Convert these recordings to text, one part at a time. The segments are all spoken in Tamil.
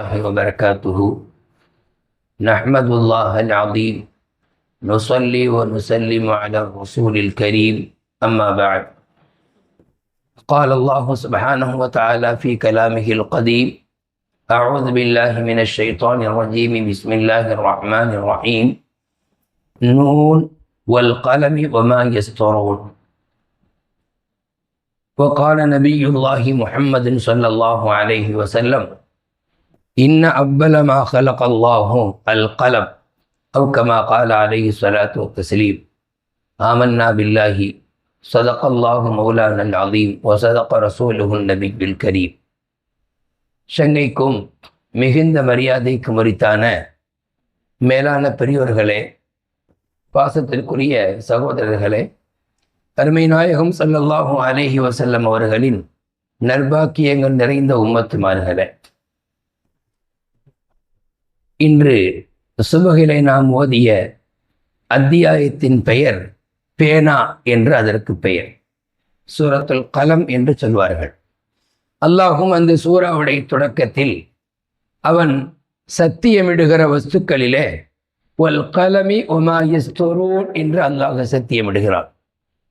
الله وبركاته. نحمد الله العظيم. نصلي ونسلم على الرسول الكريم. أما بعد. قال الله سبحانه وتعالى في كلامه القديم أعوذ بالله من الشيطان الرجيم. بسم الله الرحمن الرحيم. نون والقلم وما يسطرون. وقال نبي الله محمد صلى الله عليه وسلم إن أول ما خلق الله القلم أو كما قال عليه الصلاة والتسليم آمنا بالله صدق الله مولانا العظيم وصدق رسوله النبي الكريم சங்கைக்கும் மிகுந்த மரியாதைக்கு முறித்தான மேலான பெரியோர்களே பாசத்திற்குரிய சகோதரர்களே அருமை நாயகம் ஸல்லல்லாஹு அலைஹி வஸல்லம் அவர்களின் நற்பாக்கியங்கள் நிறைந்த உம்மத்துமார்களே இன்று சுபகிலை நாம் ஓதிய அத்தியாயத்தின் பெயர் பேனா என்று அதற்கு பெயர். சூரத்துல் கலம் என்று சொல்வார்கள். அல்லாஹும் அந்த சூறாவுடைய தொடக்கத்தில் அவன் சத்தியமிடுகிற வஸ்துக்களிலே ஒல் கலமி ஒமாயஸ்தோரோன் என்று அல்லாஹ் சத்தியமிடுகிறான்.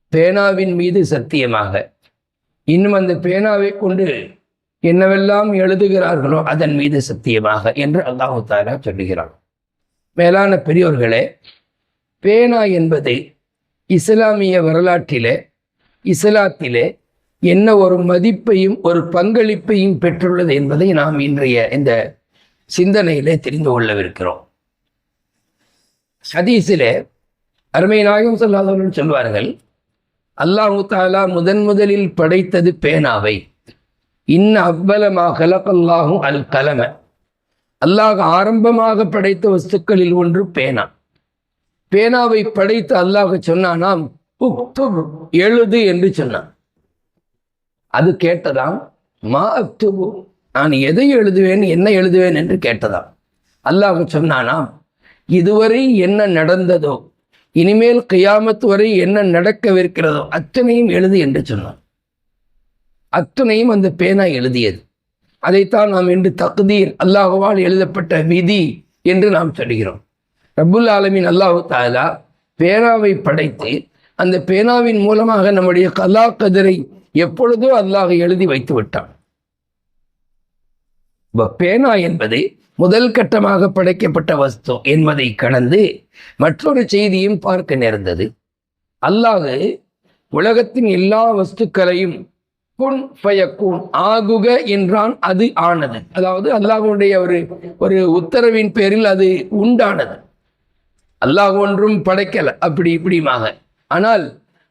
பேனாவின் மீது சத்தியமாக. இன்னும் அந்த பேனாவை கொண்டு என்னவெல்லாம் எழுதுகிறார்களோ அதன் மீது சத்தியமாக என்று அல்லாஹு தாலா சொல்லுகிறான். மேலான பெரியோர்களே பேனா என்பது இஸ்லாமிய வரலாற்றிலே இஸ்லாத்திலே என்ன ஒரு மதிப்பையும் ஒரு பங்களிப்பையும் பெற்றுள்ளது என்பதை நாம் இன்றைய இந்த சிந்தனையிலே தெரிந்து கொள்ளவிருக்கிறோம். ஹதீஸிலே அருமை நாயகம் சொல்லாதவர்கள் சொல்வார்கள் அல்லாஹு தாலா முதன் முதலில் படைத்தது பேனாவை. இன்ன அவ்வலமாக கலக்கல்லாகும் அல் கலம. அல்லாஹ் ஆரம்பமாக படைத்த வஸ்துக்களில் ஒன்று பேனா. பேனாவை படைத்து அல்லாஹ் சொன்னானாம் உக்துப் எழுது என்று சொன்னான். அது கேட்டதாம் மா அக்துபு நான் எதை எழுதுவேன் என்ன எழுதுவேன் என்று கேட்டதாம். அல்லாஹ் சொன்னானாம் இதுவரை என்ன நடந்ததோ இனிமேல் கியாமத்து வரை என்ன நடக்கவிருக்கிறதோ அத்தனையும் எழுது என்று சொன்னான். அத்தனையும் அந்த பேனா எழுதியது. அதைத்தான் நாம் இன்று தகுதீர் அல்லாஹுவால் எழுதப்பட்ட விதி என்று நாம் சொல்கிறோம். ரபுல் ஆலமின் அல்லாஹு தாலா பேனாவை படைத்து அந்த பேனாவின் மூலமாக நம்முடைய கலா கதிரை எப்பொழுதோ அல்லாஹ் எழுதி வைத்து விட்டான். பேனா என்பது முதல் கட்டமாக படைக்கப்பட்ட வஸ்து என்பதை கடந்து மற்றொரு செய்தியும் பார்க்க நேர்ந்தது. அல்லாஹ் உலகத்தின் எல்லா வஸ்துக்களையும் குன் ஃபயக்கூன் ஆகுக என்றான் அது ஆனது. அதாவது அல்லாஹுடைய ஒரு ஒரு உத்தரவின் பேரில் அது உண்டானது. அல்லாஹ் ஒன்றும் படைக்கல அப்படி இப்படிமாக ஆனால்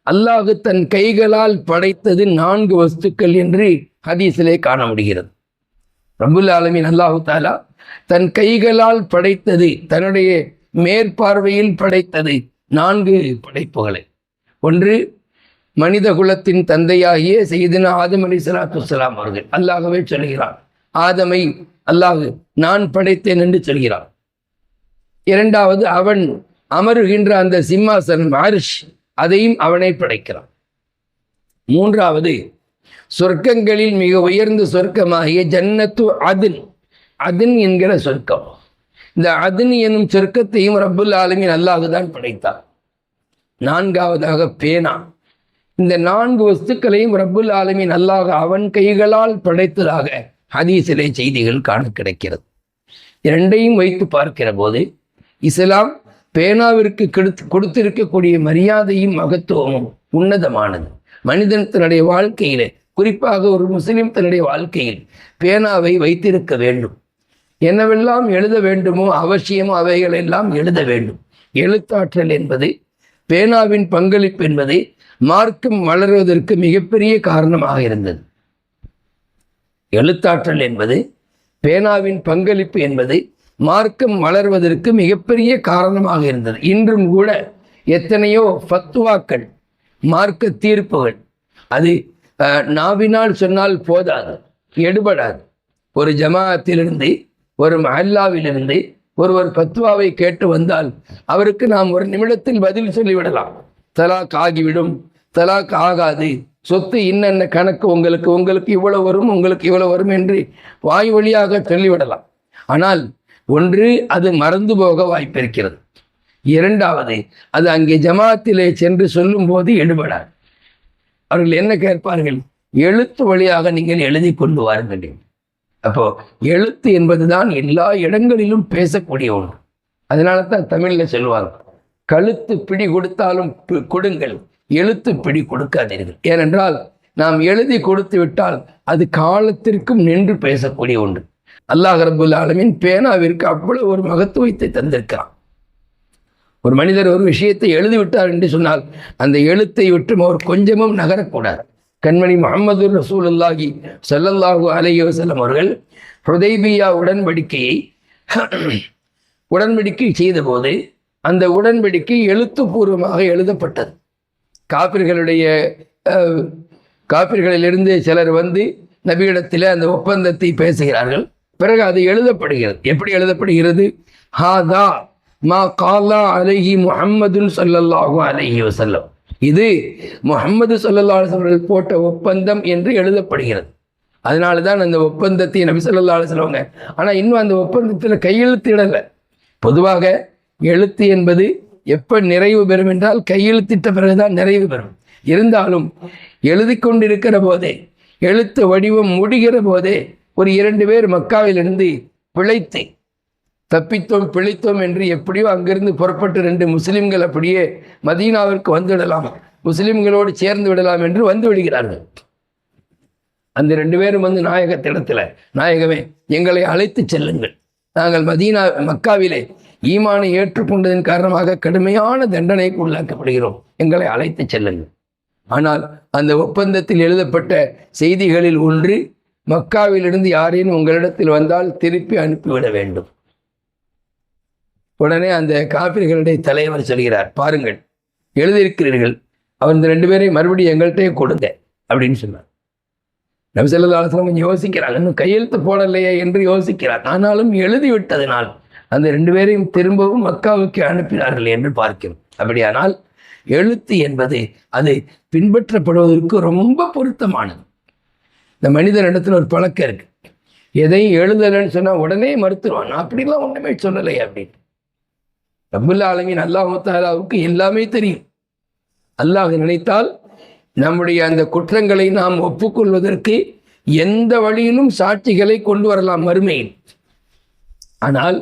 அல்லாஹு தன் கைகளால் படைத்தது நான்கு வஸ்துக்கள் என்று ஹதீஸிலே காண முடிகிறது ரபுல் ஆலமின் அல்லாஹு தாலா தன் கைகளால் படைத்தது தன்னுடைய மேற்பார்வையில் படைத்தது நான்கு படைப்புகளை. ஒன்று மனித குலத்தின் தந்தையாகிய செய்தின ஆதம் அலி சலாத்து சலாம் அவர்கள். அல்லாகவே சொல்கிறான் ஆதமை அல்லாஹு நான் படைத்தேன் என்று சொல்கிறான். இரண்டாவது அவன் அமருகின்ற அந்த சிம்மாசனம் அரிஷ் அதையும் அவனை படைக்கிறான். மூன்றாவது சொர்க்கங்களில் மிக உயர்ந்த சொர்க்கமாகிய ஜன்னத்து அதின் அதின் என்கிற சொர்க்கம். இந்த அதின் எனும் சொர்க்கத்தையும் ரப்புல் ஆலமின் அல்லாஹு தான் படைத்தார் நான்காவதாக பேனா. இந்த நான்கு வஸ்துக்களையும் ரப்புல் ஆலமின் அல்லாஹ் அவன் கைகளால் படைத்ததாக ஹதீசிலே செய்திகள் காண கிடைக்கிறது. இரண்டையும் வைத்து பார்க்கிற போது இஸ்லாம் பேனாவிற்கு கெடுத்து கொடுத்திருக்கக்கூடிய மரியாதையும் மகத்துவமும் உன்னதமானது. மனிதன் தன்னுடைய வாழ்க்கையிலே குறிப்பாக ஒரு முஸ்லிம் தன்னுடைய வாழ்க்கையில் பேனாவை வைத்திருக்க வேண்டும். என்னவெல்லாம் எழுத வேண்டுமோ அவசியமோ அவைகளெல்லாம் எழுத வேண்டும். எழுத்தாற்றல் என்பது பேனாவின் பங்களிப்பு என்பது மார்க்கம் வளருவதற்கு மிகப்பெரிய காரணமாக இருந்தது. எழுத்தாற்றல் என்பது பேனாவின் பங்களிப்பு என்பது மார்க்கம் வளர்வதற்கு மிகப்பெரிய காரணமாக இருந்தது. இன்றும் கூட எத்தனையோ ஃபத்வாக்கள் மார்க்க தீர்ப்புகள் அது நாவினால் சொன்னால் போதாது எடுபடாது. ஒரு ஜமாத்திலிருந்து ஒரு மஹல்லாவிலிருந்து ஒருவர் பத்வாவை கேட்டு வந்தால் அவருக்கு நாம் ஒரு நிமிடத்தில் பதில் சொல்லிவிடலாம். தலாக் ஆகிவிடும். தலாக் ஆகாது. சொத்து இன்னென்ன கணக்கு உங்களுக்கு உங்களுக்கு இவ்வளவு வரும் உங்களுக்கு இவ்வளவு வரும் என்று வாய் வழியாக சொல்லிவிடலாம். ஆனால் ஒன்று அது மறந்து போக வாய்ப்பிருக்கிறது. இரண்டாவது அது அங்கே ஜமாத்திலே சென்று சொல்லும்போது எடுபடாது. அவர்கள் என்ன கேட்பார்கள்? எழுத்து வழியாக நீங்கள் எழுதி கொண்டு வாருங்கள் அப்போ எழுத்து என்பதுதான் எல்லா இடங்களிலும் பேசக்கூடிய ஒன்று. அதனால தான் தமிழில் சொல்லுவாங்க கழுத்து பிடி கொடுத்தாலும் பி- கொடுங்கள். எழுத்து பிடி கொடுக்காதீர்கள். ஏனென்றால் நாம் எழுதி கொடுத்து விட்டால் அது காலத்திற்கும் நின்று பேசக்கூடிய ஒன்று. அல்லாஹ் ரபுல் ஆலமின் பேனாவிற்கு அவ்வளவு ஒரு மகத்துவத்தை தந்திருக்கிறான். ஒரு மனிதர் ஒரு விஷயத்தை எழுதிவிட்டார் என்று சொன்னால் அந்த எழுத்தை விட்டும் அவர் கொஞ்சமும் நகரக்கூடாது. கண்மணி முகமது ரசூலுல்லாஹி சல்லல்லாஹு அலைஹி வஸல்லம் அவர்கள் ஹுதைபியா உடன்படிக்கையை உடன்படிக்கை செய்தபோது அந்த உடன்படிக்கை எழுத்துப்பூர்வமாக எழுதப்பட்டது. காப்பிர்களுடைய காப்பிர்களிலிருந்து சிலர் வந்து நபியிடத்தில் அந்த ஒப்பந்தத்தை பேசுகிறார்கள். பிறகு அது எழுதப்படுகிறது. எப்படி எழுதப்படுகிறது? ஹாதா மா காலா அலஹி முஹம்மதுன் ஸல்லல்லாஹு அலஹி வசல்லம் இது முஹம்மது சொல்லல்லா அலைஹி அவர்கள் போட்ட ஒப்பந்தம் என்று எழுதப்படுகிறது. அதனால தான் அந்த ஒப்பந்தத்தை நபி ஸல்லல்லாஹு சொல்லுவாங்க ஆனால் இன்னும் அந்த ஒப்பந்தத்தில் கையெழுத்திடலை. பொதுவாக எழுத்து என்பது எப்போ நிறைவு பெறும் என்றால் கையெழுத்திட்ட பிறகுதான் நிறைவு பெறும். இருந்தாலும் எழுதி கொண்டிருக்கிற போதே எழுத்து வடிவம் முடிகிற போதே ஒரு இரண்டு பேர் மக்காவிலிருந்து பிழைத்து தப்பித்தோம் பிழைத்தோம் என்று எப்படியோ அங்கிருந்து புறப்பட்டு ரெண்டு முஸ்லிம்கள் அப்படியே மதீனாவிற்கு வந்துவிடலாம் முஸ்லிம்களோடு சேர்ந்து விடலாம் என்று வந்து விடுகிறார்கள். அந்த ரெண்டு பேரும் வந்து நாயகத்திடத்தில் நாயகமே எங்களை அழைத்து செல்லுங்கள். நாங்கள் மதீனா மக்காவிலே ஈமானை ஏற்றுக்கொண்டதன் காரணமாக கடுமையான தண்டனைக்கு உள்ளாக்கப்படுகிறோம். எங்களை அழைத்து செல்லுங்கள். ஆனால் அந்த ஒப்பந்தத்தில் எழுதப்பட்ட செய்திகளில் ஒன்று மக்காவிலிருந்து யாரேனும் உங்களிடத்தில் வந்தால் திருப்பி அனுப்பிவிட வேண்டும். உடனே அந்த காபிர்களுடைய தலைவர் சொல்கிறார் பாருங்கள் எழுதியிருக்கிறீர்கள். அவர் இந்த ரெண்டு பேரையும் மறுபடியும் எங்கள்கிட்டயே கொடுங்க அப்படின்னு சொன்னார். நபிசல்லாஸ்லாம் கொஞ்சம் யோசிக்கிறாங்க இன்னும் கையெழுத்து போடலையே என்று யோசிக்கிறார். ஆனாலும் எழுதிவிட்டதனால் அந்த ரெண்டு பேரையும் திரும்பவும் மக்காவுக்கு அனுப்பினார்கள் என்று பார்க்கிறோம். அப்படியானால் எழுத்து என்பது அது பின்பற்றப்படுவதற்கு ரொம்ப பொருத்தமானது. இந்த மனிதனிடத்தில் ஒரு பழக்கம் இருக்கு. எதையும் எழுதலைன்னு சொன்னால் உடனே மறுத்துருவான். நான் அப்படிலாம் ஒன்றுமே சொல்லலை அப்படின்னு. ரபுல்லா ஆலமீன் அல்லாஹ் தாலாவுக்கு எல்லாமே தெரியும். அல்லாஹ் நினைத்தால் நம்முடைய அந்த குற்றங்களை நாம் ஒப்புக்கொள்வதற்கு எந்த வழியிலும் சாட்சிகளை கொண்டு வரலாம் மறுமையில். ஆனால்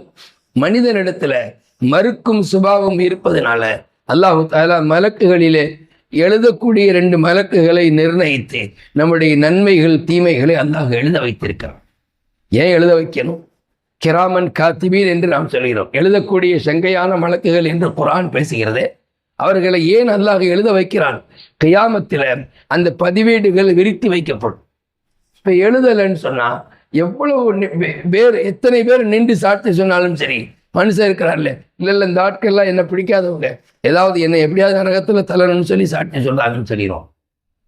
மனிதனிடத்துல மறுக்கும் சுபாவம் இருப்பதனால அல்லாஹு தாலா மலக்குகளிலே எழுதக்கூடிய ரெண்டு மலக்குகளை நிர்ணயித்து நம்முடைய நன்மைகள் தீமைகளை அல்லாஹ் எழுத வைத்திருக்கிறான். ஏன் எழுத வைக்கணும்? கிராமன் காத்திபீர் என்று நாம் சொல்கிறோம். எழுதக்கூடிய செங்கையான மலக்குகள் என்று குரான் பேசுகிறது. அவர்களை ஏன் அல்லாஹ் எழுத வைக்கிறான்? கியாமத்தில் அந்த பதிவேடுகள் விரித்து வைக்கப்படும். இப்போ எழுதலைன்னு சொன்னால் எவ்வளவு நி- பேர் எத்தனை பேர் நின்று சாட்சி சொன்னாலும் சரி மனுஷன் இருக்கிறார்ல. இல்லை இல்லை இந்த ஆட்கள்லாம் என்ன பிடிக்காதவங்க. ஏதாவது என்னை எப்படியாவது நரகத்தில் தள்ளணும்னு சொல்லி சாட்சி சொல்கிறாங்கன்னு சொல்லிடுவோம்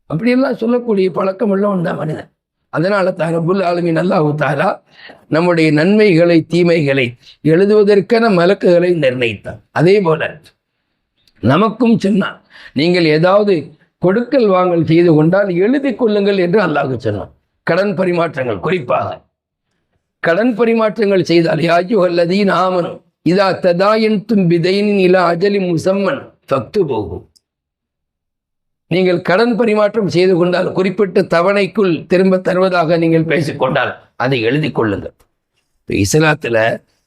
அப்படியெல்லாம் சொல்லக்கூடிய பழக்கம் உள்ளவன் தான் மனிதன். அதனால தான் ரபுல் ஆலமின் அல்லாஹு தாலா நம்முடைய நன்மைகளை தீமைகளை எழுதுவதற்கான மலக்குகளை நிர்ணயித்தார். அதே போல நமக்கும் சொன்னான் நீங்கள் ஏதாவது கொடுக்கல் வாங்கல் செய்து கொண்டால் எழுதி கொள்ளுங்கள் என்று அல்லாஹ் சொன்னான். கடன் பரிமாற்றங்கள் குறிப்பாக. கடன் பரிமாற்றங்கள் செய்தால் யாஜு அல்லது நாமனும் இதா ததாயன் தும்பிதைனின் இலா அஜலி முசம்மன். பக்து போகும். நீங்கள் கடன் பரிமாற்றம் செய்து கொண்டால் குறிப்பிட்ட தவணைக்குள் திரும்ப தருவதாக நீங்கள் பேசிக்கொண்டால் அதை எழுதி கொள்ளுங்கள். இப்போ இஸ்லாத்தில்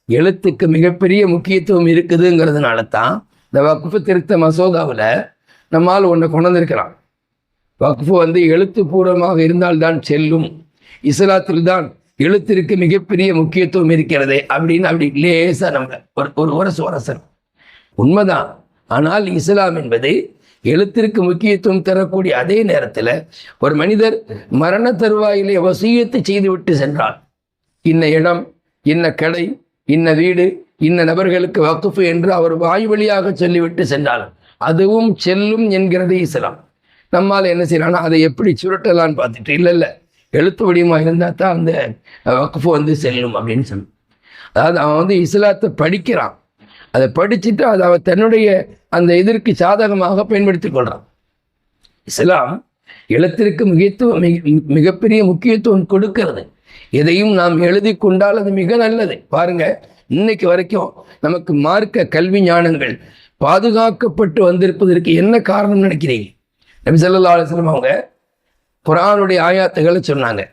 எழுத்துக்கு மிகப்பெரிய முக்கியத்துவம் இருக்குதுங்கிறதுனால தான் இந்த வகுப்பு திருத்த மசோதாவில் நம்மால் ஒன்றை கொண்டு வந்திருக்கிறான். வக்ஃபு வந்து எழுத்துப்பூர்வமாக இருந்தால்தான் செல்லும். இஸ்லாத்தில் தான் எழுத்திற்கு மிகப்பெரிய முக்கியத்துவம் இருக்கிறது அப்படின்னு அப்படி லேசாக நம்ம ஒரு ஒரு உரசு உரசன் உண்மைதான். ஆனால் இஸ்லாம் என்பது எழுத்திற்கு முக்கியத்துவம் தரக்கூடிய அதே நேரத்தில் ஒரு மனிதர் மரண தருவாயிலே வசியத்தை செய்துவிட்டு சென்றார். இன்ன இடம் இன்ன கடை இன்ன வீடு இன்ன நபர்களுக்கு வக்குஃபு என்று அவர் வாய் வழியாக சொல்லிவிட்டு சென்றார். அதுவும் செல்லும் என்கிறது இஸ்லாம். நம்மால் என்ன செய்யலாம்னா அதை எப்படி சுருட்டலான்னு பார்த்துட்டு இல்லை இல்லை எழுத்து வடிவமாக இருந்தால் தான் அந்த வக்குஃபு வந்து செல்லும் அப்படின்னு சொல்லி அதாவது அவன் வந்து இஸ்லாத்தை படிக்கிறான். அதை படிச்சுட்டு அதை அவன் தன்னுடைய அந்த இதற்கு சாதகமாக பயன்படுத்தி கொள்கிறான் இஸ்லாம் எழுத்திற்கு முக்கியத்துவம் மிக- மிகப்பெரிய முக்கியத்துவம் கொடுக்கிறது. எதையும் நாம் எழுதி கொண்டால் அது மிக நல்லது. பாருங்க இன்னைக்கு வரைக்கும் நமக்கு மார்க்க கல்வி ஞானங்கள் பாதுகாக்கப்பட்டு வந்திருப்பதற்கு என்ன காரணம் நினைக்கிறீங்க? நபி ஸல்லல்லாஹு அலைஹி அவங்க குரானுடைய ஆயாத்துகளை சொன்னாங்க.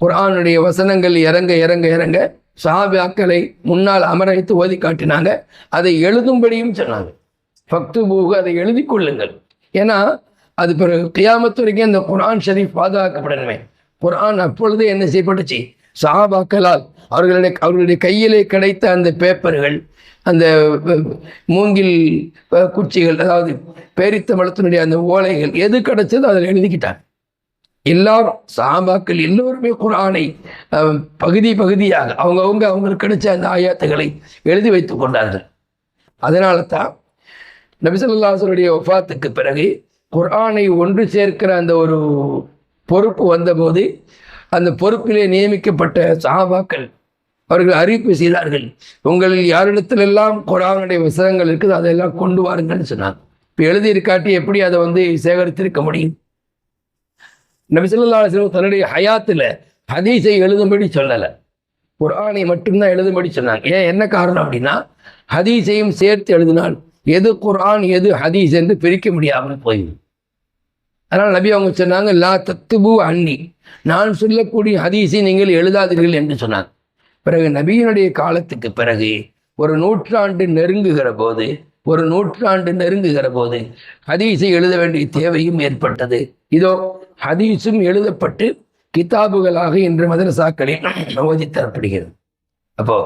குரானுடைய வசனங்கள் இறங்க இறங்க இறங்க சஹாபியாக்களை முன்னால் அமரவைத்து ஓதி காட்டினாங்க. அதை எழுதும்படியும் சொன்னாங்க. பக்து பூகு அதை எழுதி கொள்ளுங்கள். ஏன்னா அது பிறகு கியாமத்து வரைக்கும் இந்த குரான் ஷரீஃப் பாதுகாக்கப்படணுமே. குரான் அப்பொழுது என்ன செய்யப்பட்டுச்சு? சஹாபாக்களால் அவர்களுடைய அவர்களுடைய கையிலே கிடைத்த அந்த பேப்பர்கள் அந்த மூங்கில் குச்சிகள் அதாவது பேரித்த மலத்தினுடைய அந்த ஓலைகள் எது கிடைச்சதோ அதில் எழுதிக்கிட்டாங்க எல்லாரும் சாபாக்கள் எல்லோருமே குரானை பகுதி பகுதியாக அவங்கவுங்க அவங்களுக்கு கிடைச்ச அந்த ஆயாத்துகளை எழுதி வைத்துக் கொண்டார்கள். அதனால தான் நபிசல்லாசருடைய ஒஃபாத்துக்கு பிறகு குரானை ஒன்று சேர்க்கிற அந்த ஒரு பொறுப்பு வந்தபோது அந்த பொறுப்பிலே நியமிக்கப்பட்ட சஹாபாக்கள் அவர்கள் அறிவிப்பு செய்தார்கள். உங்களில் யாரிடத்திலெல்லாம் குரானுடைய விசதங்கள் இருக்குது அதெல்லாம் கொண்டு வாருங்கள்னு சொன்னாங்க. இப்போ எழுதியிருக்காட்டி எப்படி அதை வந்து சேகரித்திருக்க முடியும்? நபிசல்லா அலுவலம் தன்னுடைய ஹயாத்தில் ஹதீஸை எழுதும்படி சொல்லலை. குரானை மட்டும்தான் எழுதும்படி சொன்னாங்க. ஏன் என்ன காரணம் அப்படின்னா ஹதீஸையும் சேர்த்து எழுதினால் எது குரான் எது ஹதீஸ் என்று பிரிக்க முடியாமல் போயிடும். அதனால் நபி அவங்க சொன்னாங்க லா தத்துபு அன்னி. நான் சொல்லக்கூடிய ஹதீஸை நீங்கள் எழுதாதீர்கள் என்று சொன்னாங்க. பிறகு நபியினுடைய காலத்துக்கு பிறகு ஒரு நூற்றாண்டு நெருங்குகிற போது ஒரு நூற்றாண்டு நெருங்குகிற போது ஹதீஸை எழுத வேண்டிய தேவையும் ஏற்பட்டது. இதோ ஹதீஸும் எழுதப்பட்டு கிதாபுகளாக இன்று மதரசாக்களில் ஓதி தரப்படுகிறது அப்போ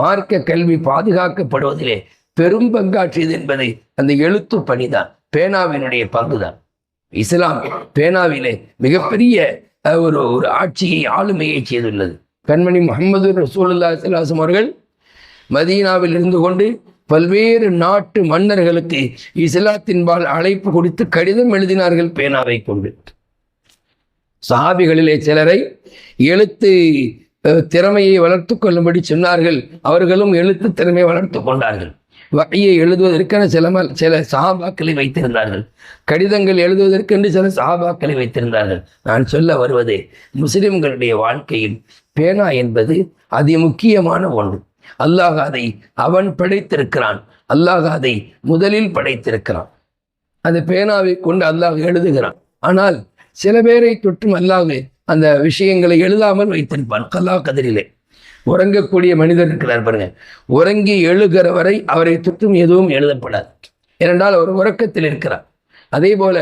மார்க்க கல்வி பாதுகாக்கப்படுவதிலே பெரும் பங்காற்றியது என்பது அந்த எழுத்து பணிதான் பேனாவினுடைய பங்குதான். இஸ்லாம் பேனாவிலே மிகப்பெரிய ஒரு ஒரு ஆட்சியை ஆளுமையை செய்துள்ளது. கண்மணி முகமது ரசூலுல்லா சிலாசம் அவர்கள் மதீனாவில் இருந்து கொண்டு பல்வேறு நாட்டு மன்னர்களுக்கு இஸ்லாத்தின்பால் அழைப்பு கொடுத்து கடிதம் எழுதினார்கள் பேனாவை கொண்டு. சஹாபிகளிலே சிலரை எழுத்து திறமையை வளர்த்து கொள்ளும்படி சொன்னார்கள். அவர்களும் எழுத்து திறமையை வளர்த்து கொண்டார்கள். வகையை எழுதுவதற்கென சில ம- சில சாபாக்களை வைத்திருந்தார்கள். கடிதங்கள் எழுதுவதற்கென்று சில சாபாக்களை வைத்திருந்தார்கள். நான் சொல்ல வருவது முஸ்லிம்களுடைய வாழ்க்கையில் பேனா என்பது அதி முக்கியமான ஒன்று. அல்லாஹ் அதை அவன் படைத்திருக்கிறான். அல்லாஹ் அதை முதலில் படைத்திருக்கிறான். அந்த பேனாவை கொண்டு அல்லாஹ் எழுதுகிறான். ஆனால் சில பேரை தொற்றும் அல்லாஹ் அந்த விஷயங்களை எழுதாமல் வைத்திருப்பான். கல்லா கதிரிலே உறங்கக்கூடிய மனிதர் இருக்கிறார் பாருங்க. உறங்கி எழுகிற வரை அவரை தொற்றும் எதுவும் எழுதப்படாது. ஏனென்றால் அவர் உறக்கத்தில் இருக்கிறார். அதே போல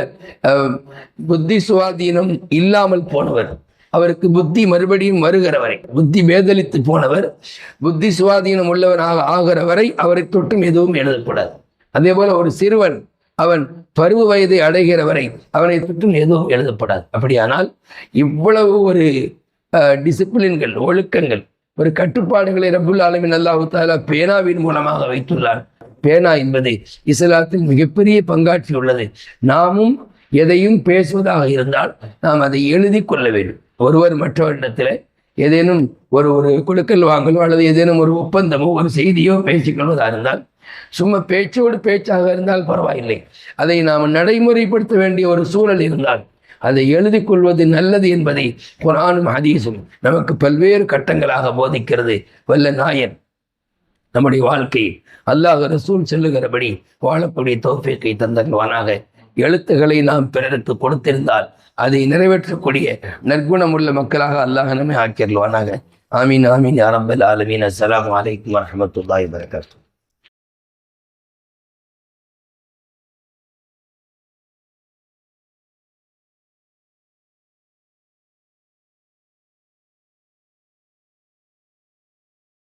புத்தி சுவாதீனம் இல்லாமல் போனவர் அவருக்கு புத்தி மறுபடியும் வருகிற வரை புத்தி பேதலித்து போனவர் புத்தி சுவாதீனம் உள்ளவராக ஆகிற வரை அவரை தொட்டும் எதுவும் எழுதக்கூடாது அதே போல ஒரு சிறுவன் அவன் பருவ வயதை அடைகிற வரை அவனை தொட்டும் எதுவும் எழுதப்படாது. அப்படியானால் இவ்வளவு ஒரு டிசிப்ளின்கள் ஒழுக்கங்கள் ஒரு கட்டுப்பாடுகளை ரபுல் ஆலமின் அல்லாஹு தாலா பேனாவின் மூலமாக வைத்துள்ளார். பேனா என்பது இஸ்லாத்தில் மிகப்பெரிய பங்காற்றி உள்ளது. நாமும் எதையும் பேசுவதாக இருந்தால் நாம் அதை எழுதி கொள்ள வேண்டும். ஒருவர் மற்றவரிடத்தில் ஏதேனும் ஒரு ஒரு குழுக்கள் வாங்கலோ அல்லது ஏதேனும் ஒரு ஒப்பந்தமோ ஒரு செய்தியோ பேசிக்கொள்வதாக இருந்தால் சும்மா பேச்சோடு பேச்சாக இருந்தால் பரவாயில்லை. அதை நாம் நடைமுறைப்படுத்த வேண்டிய ஒரு சூழல் இருந்தால் அதை எழுதி கொள்வது நல்லது என்பதை குரானும் ஹதீஸும் நமக்கு பல்வேறு கட்டங்களாக போதிக்கிறது. வல்ல நாயன் நம்முடைய வாழ்க்கை அல்லாஹ் ரசூல் செல்லுகிறபடி வாழக்கூடிய தோஃபிக்கை தந்தருவானாக எழுத்துக்களை நாம் பிறருக்கு கொடுத்திருந்தால் அதை நிறைவேற்றக்கூடிய நற்குணமுள்ள மக்களாக அல்லாஹ் நம்மை ஆக்கிடுவானாக ஆமீன் ஆமீன் அரம்பல் ஆலமீன். அஸ்லாம் வலைக்கம் வரமத்துல்லாய் வபரகாத்துஹு.